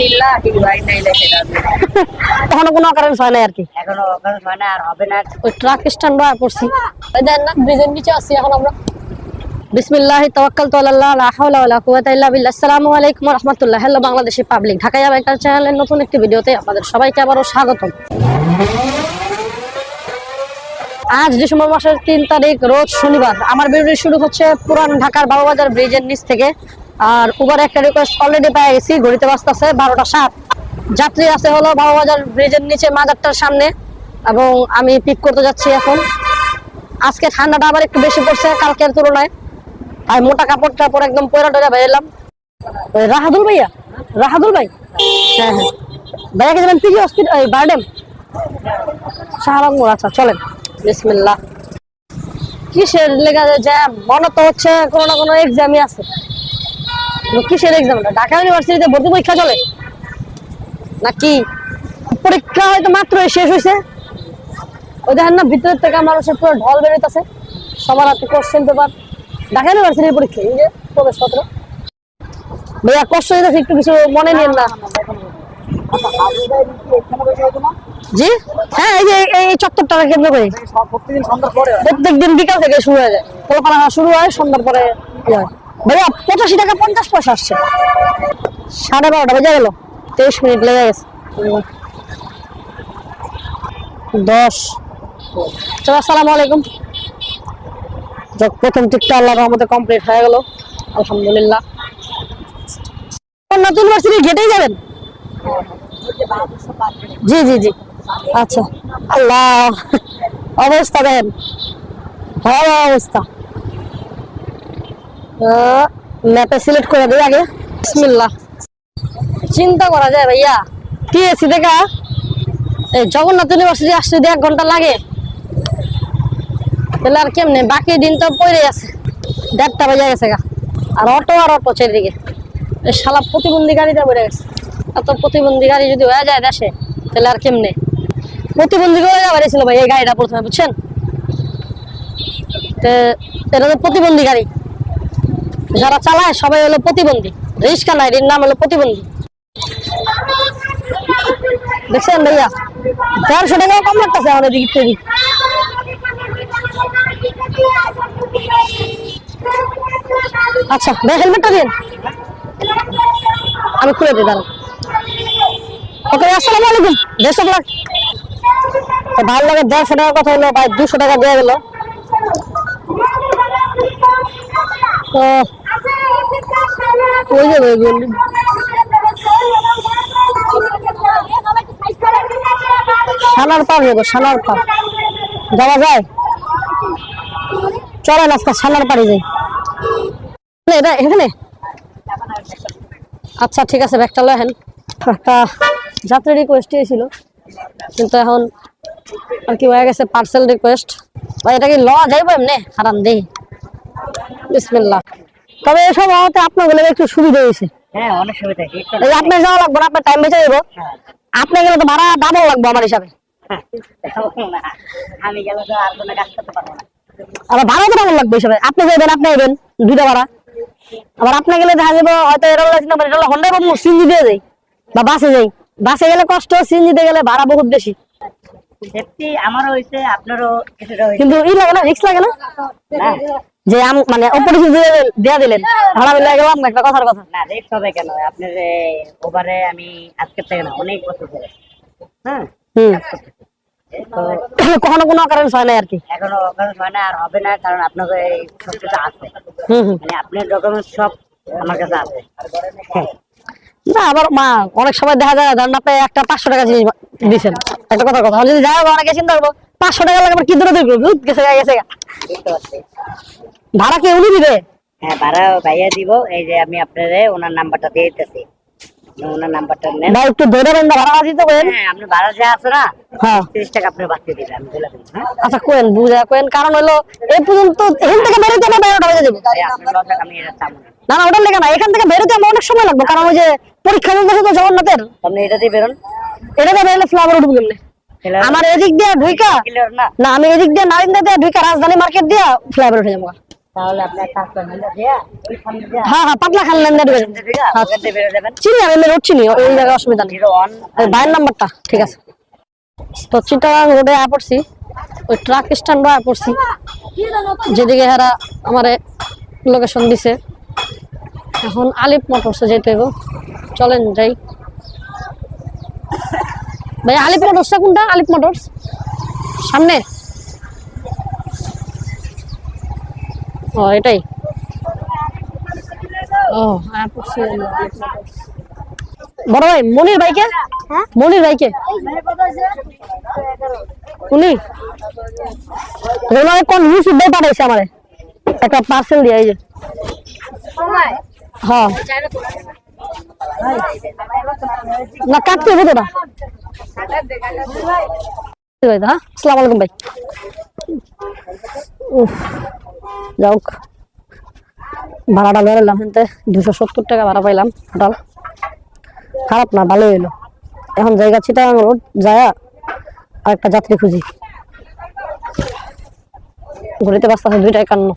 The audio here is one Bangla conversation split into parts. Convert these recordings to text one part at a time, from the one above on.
লিল্লাহ কি ভাই নাই। যাবে তখনও কোনো অকারেন্স হয় নাই আর কি? এখনও ওখানে হয় না আর হবে না ওই ট্রাক স্ট্যান্ড বার ওই দেন না ব্রিজের নিচে আছি এখন আমরা। বিসমিল্লাহি তাওয়াক্কালতু আলাল্লাহ লা হাওলা ওয়ালা কুওয়াতা ইল্লা বিল্লাহ। আসসালামু আলাইকুম ওয়া রাহমাতুল্লাহ। Hello Bangladeshi public Dhaka biker চ্যানেলের নতুন একটি ভিডিওতে আপনাদের সবাইকে আবারও স্বাগতম। আজ ডিসেম্বর মাসের তিন তারিখ রোজ শনিবার। আমার ভিডিও শুরু হচ্ছে পুরান ঢাকার বাবুবাজার ব্রিজের নিচ থেকে। আর উবার একটা রিকোয়েস্ট অলরেডি পেয়ে গেছি, ঘড়িতে বাজতেছে বারোটা সাত। যাত্রী আছে হলো বাবুবাজার ব্রিজের নিচে মাজারটার সামনে, এবং আমি পিক করতে যাচ্ছি এখন। আজকে ঠান্ডাটা আবার একটু বেশি পড়ছে কালকের তুলনায়। তাই মোটা কাপড়টা পরে একদম পয়রা বেরোলাম ওই রাহাদুল ভাইয়া? রাহাদুল ভাই? হ্যাঁ হ্যাঁ। ভাইয়া কি যাবেন পিজি হসপিটাল বারডেম? আচ্ছা চলেন। বিসমিল্লাহ। কিসের লেখা যে মনে তো হচ্ছে কোনো না কোনো এক্সামই আছে। কিসের এক্সামটা ঢাকা ইউনিভার্সিটিতে ভর্তি পরীক্ষা চলে? নাকি? পরীক্ষা হয়তো মাত্রই শেষ হয়েছে। ওই দেখেন না, ভিতরের থেকে মানুষের পুরো ঢল বেরোতেছে সবার হাতে কোশ্চেন পেপার ঢাকা ইউনিভার্সিটির পরীক্ষা, এই যে প্রবেশপত্র। ভাইয়া একটু কিছু মনে নিন না। জি? হ্যাঁ এই যে, এই এই চত্বরটা কেন্দ্র করে। প্রত্যেক দিন বিকাল থেকে শুরু হয়ে যায়। শুরু হয়, সন্ধ্যার পরে ইয়ে হয়। ভাইয়া, পঁচাশি টাকা পঞ্চাশ পয়সা আসছে। সাড়ে বারোটা বেজে গেল, তেইশ মিনিট লেগে গেছে। দশ। চলো, আসসালামু আলাইকুম। প্রথম টিকটা আল্লাহ রহমতে কমপ্লিট হয়ে গেল। আলহামদুলিল্লাহ। নতুন ইউনিভার্সিটি গেটেই যাবেন? জি জি জি। আচ্ছা। আল্লাহ, অবস্থা দেখেন। ভালো অবস্থা। ম্যাপে সিলেক্ট করে দিই আগে। বিসমিল্লাহ। চিন্তা করা যায় ভাইয়া। কি এসি দেখা? এই জগন্নাথ ইউনিভার্সিটি আসতে যদি এক ঘণ্টা লাগে, তাহলে আর কেমনে? বাকি দিন তো পড়ে আছে। দেড়টা বেজে গেছে গা। আর অটো আর অটো চারিদিকে এই শালা প্রতিবন্ধী গাড়িটা বেড়ে গেছে। এত প্রতিবন্ধী গাড়ি যদি হয়ে যায় দেশে, তাহলে আর কেমনে? প্রতিবন্ধী করে যাবার ছিল ভাই এই গাড়িটা প্রথমে, বুঝছেন? এটা তো প্রতিবন্ধী গাড়ি। যারা চালায়, সবাই হলো প্রতিবন্ধী। রিক্সা নাই, এর নাম হলো প্রতিবন্ধী। দেখছেন ভাইয়া? দেড়শো টাকা কম লাগতেছে আমাদের দিক থেকে। আচ্ছা ভাই হেলমেটটা দিন। আমি খুলে দিই, দাঁড়ান। ওকে, আসসালামু আলাইকুম। দেড়শো টাকা। তো ভালো লাগে, দেড়শো টাকার কথা হলো, ভাই, দুশো টাকা দেওয়া গেল তো ওই যে পার যাব পার যাওয়া যায়? যাই এখানে আচ্ছা ঠিক আছে, ব্যাগটা লয় হেন একটা যাত্রী রিকোয়েস্ট ছিল কিন্তু এখন আর কি হয়ে গেছে পার্সেল রিকোয়েস্ট এটা কি লওয়া যাইবো এমনি? হারাম দেই। বিসমিল্লাহ। তবে এসব হওয়াতে আপনার বলে একটু সুবিধা হয়েছে। হ্যাঁ অনেক সুবিধা আপনার যাওয়া লাগবে না আপনার টাইম বেঁচে যাব আপনি গেলে তো ভাড়া ডাবল লাগবে আমার হিসাবে। আমি গেলে তো আর কোনো কাজ করতে পারব না। আবার ভাড়া তো ডাবল লাগবে হিসাবে। আপনি যাবেন আপনি যাবেন দুইটা ভাড়া। আবার আপনি গেলে দেখা যাব হয়তো হলো চিন্তা করেন, এটা হলো হন্ডাই বাবু সিনজি দিয়ে যাই বা বাসে যাই। বাসে গেলে কষ্ট সিনজিতে গেলে ভাড়া বহুত বেশি। সেফটি আমারও হয়েছে আপনারও কিছুটা কিন্তু ই লাগে না রিক্স লাগে না? না যে আম- মানে অপরিচিত দেয়া দিলেন ভাড়া মিলে গেলাম একটা কথার কথা। না রেট হবে কেন? আপনার ওভারে আমি আজকের থেকে না অনেক বছর ধরে। হ্যাঁ? কখনো কোনো অকারেন্স হয় না আর কি? এখনও ওখানে হয় না আর হবে না কারণ এই সব কিছু আছে মানে আপনার ডকুমেন্ট সব আমার কাছে আছে। না আবার মা অনেক সময় দেখা যায় ধরেন আপনি একটা পাঁচশো টাকা জিনিস দিচ্ছেন একটা কথা। কথা যদি যাই হোক অনেকে চিন্তা করব। পাঁচশো টাকা লাগে কি দূরে দেখব দুধ গেছে গেছে ভাড়া কে উনি দিবে? হ্যাঁ ভাড়া ভাইয়া দিব। এই যে আমি আপনাদের ওনার নাম্বারটা দিয়ে দিতেছি। ওনার নাম্বারটা নেন। ভাই একটু ধরে না, ভাড়া দিতে হ্যাঁ আপনি ভাড়া যা আছে না হ্যাঁ। তিরিশ টাকা আপনি দিবেন আমি বলে দেবো হ্যাঁ। আচ্ছা কোয়েন বুঝা কোয়েন কারণ হলো এই পর্যন্ত এখান থেকে বেরোতে দেবে এই আপনার লজ্জা আমি এটা চাবো না না না ওটার লেখা না এখান থেকে বেরোতে আমার অনেক সময় লাগবে কারণ ওই যে পরীক্ষা চলতেছে তো জগন্নাথের। আপনি এটা দিয়ে বেরোন। এটা তো বেরোলে ফ্লাওয়ার উঠবো কেমনে? আমার এদিক দিয়ে ঢুইকা? না। আমি এদিক দিয়ে নারিন্দা দিয়ে ঢুইকা রাজধানী মার্কেট দিয়ে ফ্লাইওভার উঠে যাব। হ্যাঁ হ্যাঁ পাতলা খান লেন যাবেন। চিনি আমি রোড চিনি ওই জায়গায় অসুবিধা নেই। ভাইয়ের নাম্বারটা ঠিক আছে। তো চিটাগাং রোডে আয়া পড়ছি ওই ট্রাক স্ট্যান্ড আয়া পড়ছি। যেদিকে হারা আমারে লোকেশন দিছে। এখন আলিপ মোটরসে যেতে হইব। চলেন যাই। ভাই আলিপ মোটরসটা কোনটা? আলিপ মোটরস সামনে? ও এটাই। ও। বড় ভাই মনির ভাইকে? মনির ভাইকে? উনি? কোন ইউসুফ ভাই পাঠাইছে আমারে? একটা পার্সেল দিয়ে এই যে। হ্যাঁ। না, কাটতে হবে হ্যাঁ ভাড়াটা ধরে এলাম দুশো সত্তর টাকা ভাড়া পাইলাম টোটাল খারাপ না ভালো হইল। এখন জায়গা চিটাগাং রোড যায় আর একটা যাত্রী খুঁজি। ঘুরিতে বাস্তা আছে দুইটা একান্ন।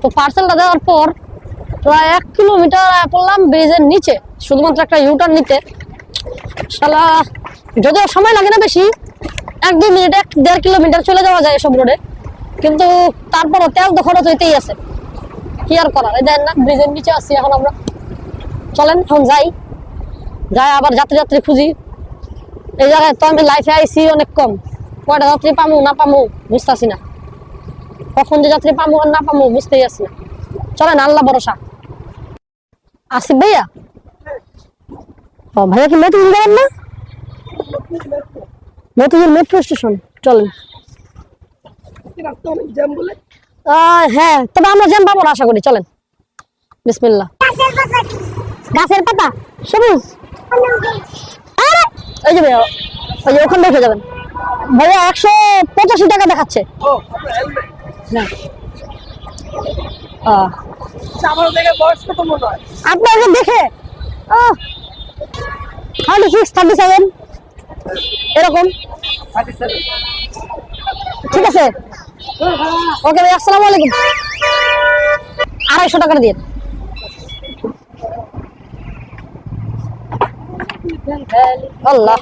তো পার্সেলটা দেওয়ার পর প্রায় এক কিলোমিটার পড়লাম ব্রিজের নিচে। শুধুমাত্র একটা ইউটার নিতে। শালা, যদিও সময় লাগে না বেশি, এক দুই মিনিট, এক দেড় কিলোমিটার চলে যাওয়া যায় এসব রোডে কিন্তু তারপরও তেল তো খরচ হইতেই আছে। কি আর করার? এই দেখেন না, ব্রিজের নিচে আছি এখন আমরা। চলেন, এখন যাই। যাই, আবার যাত্রী যাত্রী খুঁজি। এই জায়গায় তো আমি লাইফে আইসি অনেক কম। কয়টা যাত্রী পামু, না পামু, বুঝতেছি না। কখন যে যাত্রী পামু আর না পামু, বুঝতেই আছি না। চলেন, আল্লাহ ভরসা। আসিফ ভাইয়া? ও ভাইয়া কি মেট্রো যাবেন না? মতিঝিল মেট্রো স্টেশন চলেন। হ্যাঁ তবে আমরা জ্যাম পাবো আশা করি চলেন। বিসমিল্লাহ। গাছের পাতা সবুজ। এই যে ভাইয়া ওই যে ওখান দেখে যাবেন। ভাইয়া একশো পঁচাশি টাকা দেখাচ্ছে। আহ, আপনাকে দেখে থার্টি সিক্স থার্টি সেভেন এরকম। ঠিক আছে। ওকে ভাই আসসালামু আলাইকুম। আড়াইশো টাকা দিয়ে। আল্লাহ।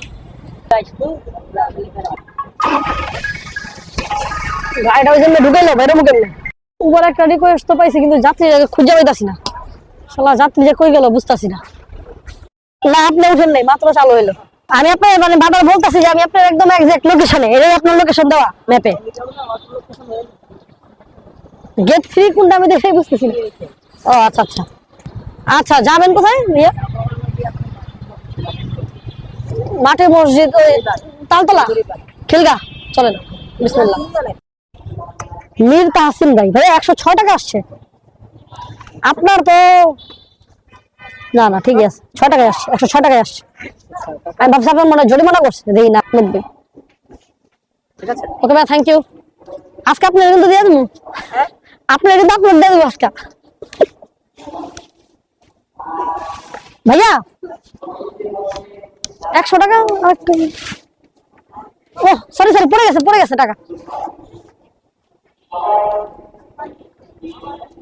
গাড়িটা ওই জন্য ঢুকাইলো বেরোবো কেমনে উপর একটা রিকোয়েস্ট তো পাইছি, কিন্তু যাত্রী খুঁজে পাইতাছি না। শালা, যাত্রী যে কই গেল বুঝতাছি না। না, আপনি উঠেন নাই, মাত্র চালু হইল। আমি আপনার মানে বারবার বলতেছি যে আমি আপনার একদম এক্সাক্ট লোকেশনে এটাই আপনার লোকেশন দেওয়া ম্যাপে গেট ফ্রি কোনটা আমি দেখেই বুঝতেছি না। ও আচ্ছা আচ্ছা। আচ্ছা যাবেন কোথায় ইয়ে মাঠে মসজিদ, ওই তালতলা। খিলগা। চলেন, বিসমিল্লাহ। মীর তাহসিন ভাই ভাই একশো ছয় টাকা আসছে। আপনার তো না না ঠিক আছে ছয় টাকায় আসছে একশো ছয় টাকায় আসছে। আমি ভাবছি আপনার মনে হয় জরিমানা করছে দেখি না নব্বই ঠিক আছে। ওকে ভাই থ্যাংক ইউ আজকে আপনি কিন্তু দিয়ে দেবো। আপনার কিন্তু আপলোড দিয়ে দেবো আজকে। ভাইয়া একশো টাকা ও সরি সরি পড়ে গেছে পড়ে গেছে টাকা।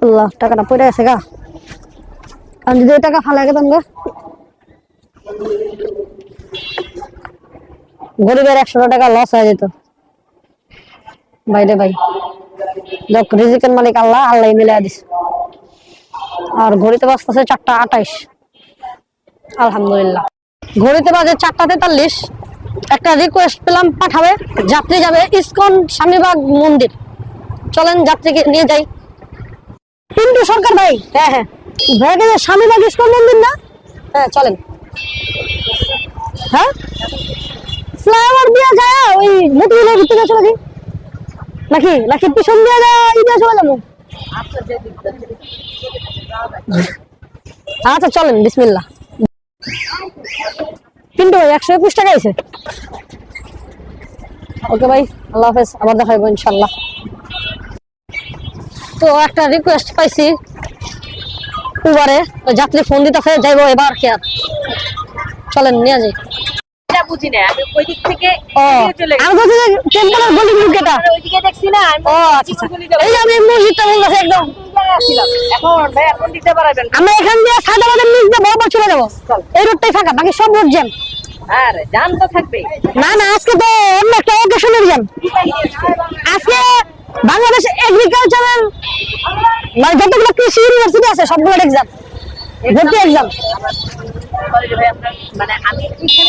আল্লাহ, টাকাটা পড়ে গেছে গা। আমি যদি টাকা ফালাই গেতাম গা। গরিবের একশো টাকা লস হয়ে যেত। বাইরে ভাই দেখ রিজিকের মালিক আল্লাহ আল্লাহ মিলে দিস আর ঘড়িতে বাজতেছে চারটা আঠাইশ। আলহামদুলিল্লাহ। ঘড়িতে বাজে চারটা তেতাল্লিশ। একটা রিকোয়েস্ট পেলাম পাঠাবে, যাত্রী যাবে ইসকন স্বামীবাগ মন্দির। যাত্রীকে নিয়ে যাই। পিন্টু সরকার ভাই হ্যাঁ হ্যাঁ। ভাইকে যে স্বামীবাগ ইসকন মন্দির না? হ্যাঁ চলেন। হ্যাঁ? ফ্লাইওভার দিয়ে যায় ওই মোটিভিলের ভিতরে চলে যাই। নাকি? নাকি পিছন দিয়ে যায় এই দিয়ে চলে যাব? আচ্ছা চলেন বিসমিল্লাহ। কিন্তু একশো একুশ টাকা আছে ওকে ভাই আল্লাহ হাফেজ আবার দেখা হইব ইনশাল্লাহ। তো একটা রিকোয়েস্ট পাইছি উবারে যাত্রী ফোন দিতেছে যাইবো এবার কি আর। চলেন নিয়ে যাই। আমরা আচ্ছা আচ্ছা। এখন দিয়ে সাদাবাদের নিচ দিয়ে বরাবর চলে যাব। এই রোডটাই ফাঁকা বাকি সব রোড জ্যাম আরে জাম তো থাকবেই। না না আজকে তো অন্য একটা ওকেশনের জ্যাম আজকে বাংলাদেশ এগ্রিকালচারাল মানে যতগুলো কৃষি ইউনিভার্সিটি আছে সবগুলো এক্সাম ভর্তি এক্সাম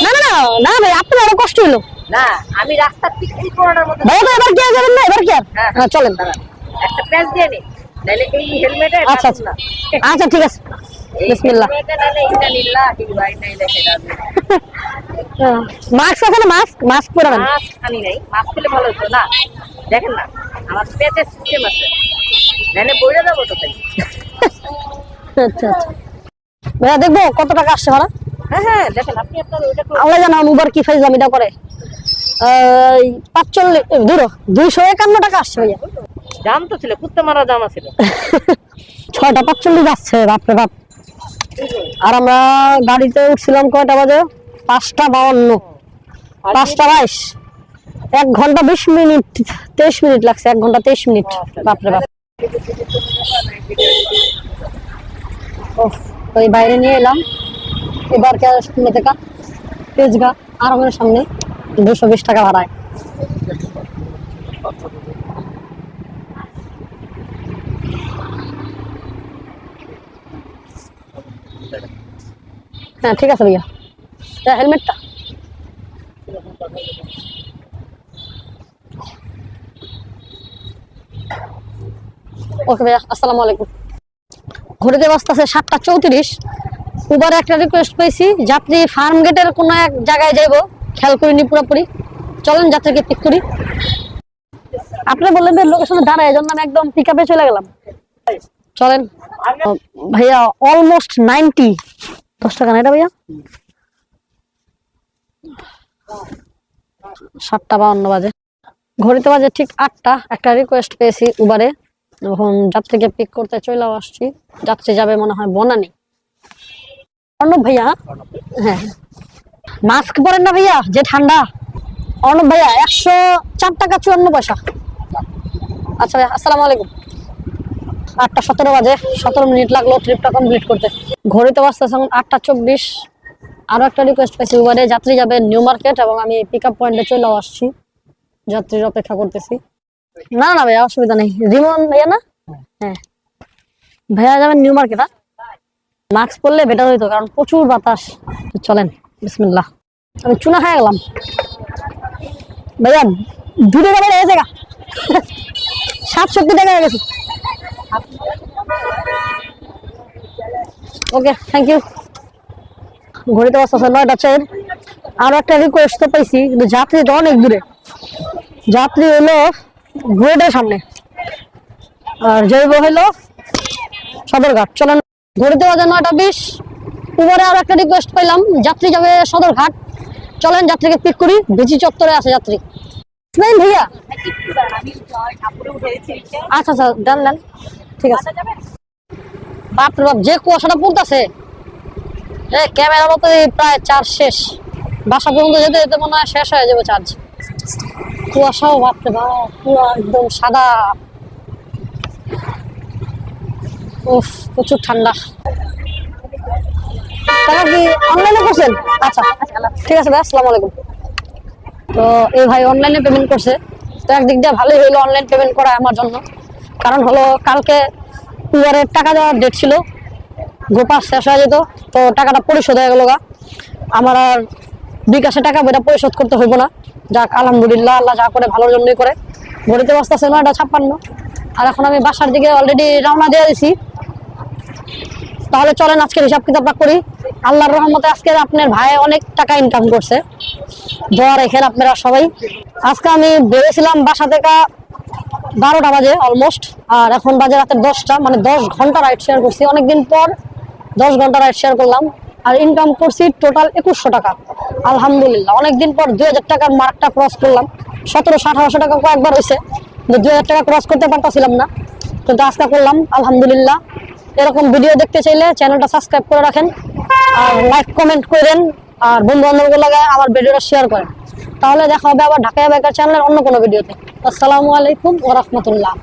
না না না ভাই আপনার আরও কষ্ট হলো। না আমি রাস্তার ঠিক এই কোনাটার মধ্যে ভাই তো এবার কি যাবেন না এবার কি হ্যাঁ, হ্যাঁ চলেন। একটা প্যাচ দিয়ে নি নাহলে এই হেলমেটে আচ্ছা আচ্ছা। আচ্ছা ঠিক আছে। বিসমিল্লাহ। মাস্ক আছে না মাস্ক? মাস্ক পরে মাস্ক আনি নাই মাস্ক পেলে ভালো হতো না। দেখেন না আমার সিস্টেম আছে। যাব তো তাই আচ্ছা আচ্ছা। ভাইয়া দেখব কত টাকা আসছে ভাড়া? হ্যাঁ হ্যাঁ দেখেন আপনি আপনার ওইটা আল্লাহ জানা উবার কি ফাইজ করে। পাঁচচল্লিশ দূর দুইশো একান্ন টাকা আসছে ভাইয়া। দাম তো ছিল কুত্তা মারা দাম ছিল ছয়টা পাঁচচল্লিশ আসছে বাপরে বাপ। আর আমরা গাড়িতে উঠছিলাম কয়টা বাজে? পাঁচটা বাউন্ন। পাঁচটা বাইশ। এক ঘণ্টা বিশ মিনিট, তেইশ মিনিট লাগছে, এক ঘণ্টা তেইশ মিনিট। বাপরে বাপ। ওই বাইরে নিয়ে এলাম। এবার সামনে থেকে তেজগা, আর আমাদের সামনে দুশো বিশ টাকা ভাড়ায়। হ্যাঁ ঠিক আছে ভাইয়া। হেলমেটটা? ওকে ভাইয়া আসসালামু আলাইকুম। ঘুরিতে বাজতেছে সাতটা চৌত্রিশ। উবারে একটা রিকোয়েস্ট পেয়েছি যাত্রী ফার্ম গেটের কোনো এক জায়গায় যাইব খেয়াল করিনি পুরোপুরি। চলেন যাত্রীকে পিক করি। আপনি বললেন যে লোকেশনে দাঁড়ায় এই জন্য আমি একদম পিক আপে চলে গেলাম। চলেন। ভাইয়া অলমোস্ট নাইনটি দশ টাকা না এটা ভাইয়া। সাতটা বাউন্ন বাজে। ঘড়িতে বাজে ঠিক আটটা একটা রিকোয়েস্ট পেয়েছি উবারে এখন যাত্রীকে পিক করতে চলেও আসছি, যাত্রী যাবে মনে হয় বনানি। অর্ণব ভাইয়া? হ্যাঁ। মাস্ক পরেন না ভাইয়া, যে ঠান্ডা। অর্ণব ভাইয়া, একশো চার টাকা চুয়ান্ন পয়সা। আচ্ছা আসসালামু আলাইকুম। আটটা সতেরো বাজে, সতেরো মিনিট লাগল ট্রিপটা কমপ্লিট করতে। ঘড়িতে বাজতেছে এখন আটটা চব্বিশ। আরও একটা রিকোয়েস্ট পেয়েছি উবারে যাত্রী যাবে নিউ মার্কেট এবং আমি পিক আপ পয়েন্টে চলেও আসছি। যাত্রীর অপেক্ষা করতেছি। না না ভাইয়া অসুবিধা নেই। রিমন ভাইয়া না? হ্যাঁ। ভাইয়া যাবেন নিউ মার্কেট হ্যাঁ? মাস্ক পরলে বেটার হইতো, কারণ প্রচুর বাতাস। চলেন, বিসমিল্লাহ। আমি চুনা খাই গেলাম। ভাইয়া দুটো টাকা হয়ে গা। সাতষট্টি টাকা হয়ে গেছে। ওকে থ্যাংক ইউ ঘড়িতে বাজতেছে নয়টা, চার। আরও একটা রিকোয়েস্ট তো পাইছি, কিন্তু যাত্রী তো অনেক দূরে। যাত্রী হলো গ্রেডের সামনে। আর জৈব হলো সদরঘাট। চলেন ঘড়িতে বাজে নয়টা বিশ। উপরে আর একটা রিকোয়েস্ট পাইলাম যাত্রী যাবে সদরঘাট। চলেন, যাত্রীকে পিক করি। বিচি চত্বরে আছে যাত্রী। নাই ভাইয়া। আচ্ছা আচ্ছা দেন দেন। ঠিক আছে। বাপরে বাপ, যে কুয়াশাটা পড়তেছে। ক্যামেরার মতো প্রায় চার্জ শেষ। বাসা পর্যন্ত যেতে যেতে মনে হয় শেষ হয়ে যাবে চার্জ। কুয়াশাও বাপরে বাপ পুরো একদম সাদা। উফ, প্রচুর ঠান্ডা। টাকা কি অনলাইনে করছেন? আচ্ছা ঠিক আছে ভাই, আসসালামু তো এই ভাই অনলাইনে পেমেন্ট করছে। তো একদিক দিয়ে ভালোই হলো অনলাইন পেমেন্ট করা আমার জন্য। কারণ হলো কালকে উবারের টাকা দেওয়ার ডেট ছিল। গোপাস শেষ হয়ে যেত, তো টাকাটা পরিশোধ হয়ে গেল গা। আমার আর বিকাশে টাকা বইটা পরিশোধ করতে হইব না। যাক, আলহামদুলিল্লাহ, আল্লাহ যা করে ভালোর জন্যই করে। ঘড়িতে বাজতেছে নয়টা ছাপ্পান্ন। আর এখন আমি বাসার দিকে অলরেডি রওনা দিয়ে দিছি। তাহলে চলেন, আজকের হিসাব কিতাবটা করি আল্লাহর রহমতে আজকে আপনার ভাই অনেক টাকা ইনকাম করছে। দোয়া রেখেন আপনারা সবাই। আজকে আমি বেরিয়েছিলাম বাসা থেকে বারোটা বাজে অলমোস্ট আর এখন বাজে রাতের দশটা মানে দশ ঘণ্টা রাইড শেয়ার করছি। অনেকদিন পর দশ ঘণ্টা রাইড শেয়ার করলাম। আর ইনকাম করছি টোটাল একুশশো টাকা। আলহামদুলিল্লাহ, অনেকদিন পর দুই হাজার টাকার মার্কটা ক্রস করলাম। সতেরোশো আঠারোশো টাকা কয়েকবার হয়েছে কিন্তু দুই হাজার টাকা ক্রস করতে পারতাছিলাম না। কিন্তু আজকে করলাম, আলহামদুলিল্লাহ। এরকম ভিডিও দেখতে চাইলে চ্যানেলটা সাবস্ক্রাইব করে রাখেন, আর লাইক কমেন্ট করেন, আর বন্ধু বান্ধবগুলো লাগায় আমার ভিডিওটা শেয়ার করেন। তাহলে দেখা হবে আবার ঢাকা বেকার চ্যানেলের অন্য কোনো ভিডিওতে আসসালামু আলাইকুম ওরহমতুল্লাহ